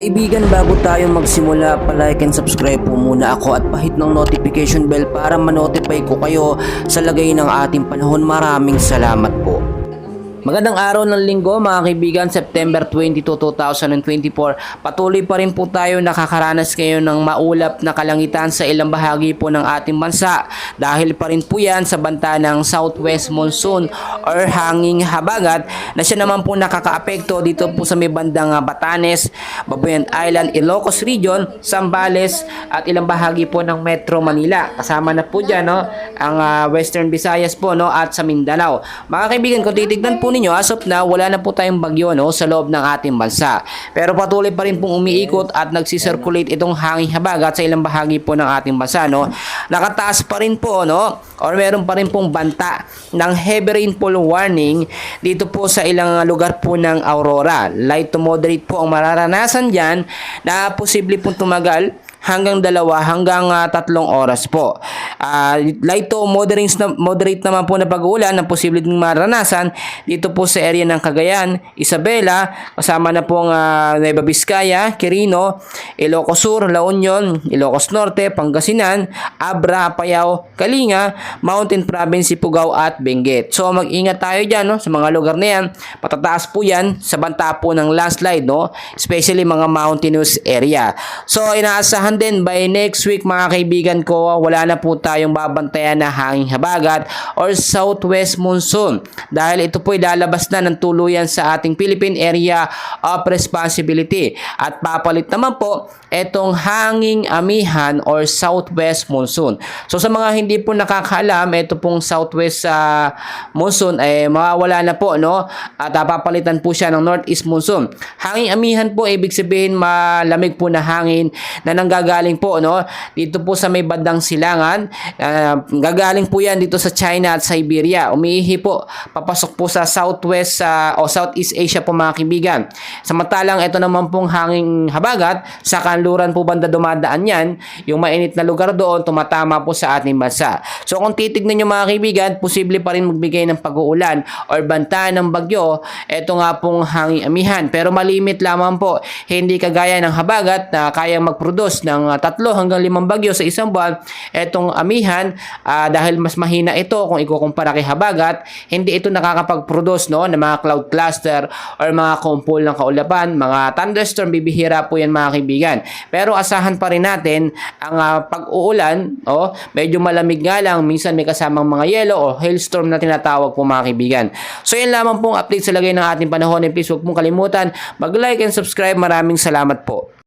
Kaibigan, bago tayo magsimula, palike and subscribe po muna ako at pahit ng notification bell para manotify ko kayo sa lagay ng ating panahon. Maraming salamat. Magandang araw ng linggo mga kaibigan, September 22, 2024. Patuloy pa rin po tayo nakakaranas kayo ng maulap na kalangitan sa ilang bahagi po ng ating bansa. Dahil pa rin po yan sa banta ng Southwest Monsoon or hanging habagat na siya naman po nakakaapekto dito po sa may bandang ah, Batanes, Babuyan Island, Ilocos Region, Zambales at ilang bahagi po ng Metro Manila. Kasama na po dyan no, ang ah, Western Visayas po no, at sa Mindanao. Mga kaibigan, kung titignan po ninyo, as of now, wala na po tayong bagyo no, sa loob ng ating bansa. Pero patuloy pa rin pong umiikot at nagsisirculate itong hanging habagat sa ilang bahagi po ng ating bansa. No? Nakataas pa rin po, no? or meron pa rin pong banta ng heavy rainfall warning dito po sa ilang lugar po ng Aurora. Light to moderate po ang mararanasan dyan na posible pong tumagal hanggang dalawa hanggang ah, tatlong oras po. Ah, light to moderate, na, moderate naman po na pag-uulan na posible ding maranasan dito po sa area ng Cagayan, Isabela, kasama na po ang ah, Nueva Vizcaya, Quirino, Ilocos Sur, La Union, Ilocos Norte, Pangasinan, Abra, Apayao, Kalinga, Mountain Province, Pugao at Benguet. So mag-ingat tayo dyan no, sa mga lugar na yan. Patataas po yan sa banta po ng landslide, no? especially mga mountainous area. So inaasahan din by next week mga kaibigan ko, wala na po tayong babantayan na hanging habagat or southwest monsoon dahil ito po ay lalabas na ng tuluyan sa ating Philippine Area of Responsibility at papalit naman po itong hanging amihan or southwest monsoon. So sa mga hindi po nakakaalam, ito pong southwest uh, monsoon ay mawawala na po no at uh, papalitan po siya ng northeast monsoon. Hanging amihan po ibig sabihin malamig po na hangin na nanggagaling po no dito po sa may bandang silangan. Uh, gagaling po yan dito sa China at Siberia. Umiihi po papasok po sa southwest uh, o southeast Asia po mga kaibigan. Samantalang ito naman pong hanging habagat sa kanluran po banda dumadaan yan, yung mainit na lugar doon tumatama po sa ating bansa. So kung titignan nyo mga kaibigan, posible pa rin magbigay ng pag-uulan or banta ng bagyo, ito nga pong hanging amihan. Pero malimit lamang po, hindi kagaya ng habagat na kayang mag-produce ng ah, tatlo hanggang limang bagyo sa isang buwan. Etong amihan, ah, dahil mas mahina ito kung ikukumpara kay habagat, hindi ito nakakapag-produce no, ng mga cloud cluster or mga kumpul ng kaulapan, mga thunderstorm, bibihira po yan mga kaibigan. Pero asahan pa rin natin ang ah, pag-uulan, oh, medyo malamig nga lang, minsan may kasamang mga yelo o hailstorm na tinatawag po mga kaibigan. So yan lamang pong update sa lagay ng ating panahon. And please huwag mong kalimutan mag-like and subscribe. Maraming salamat po.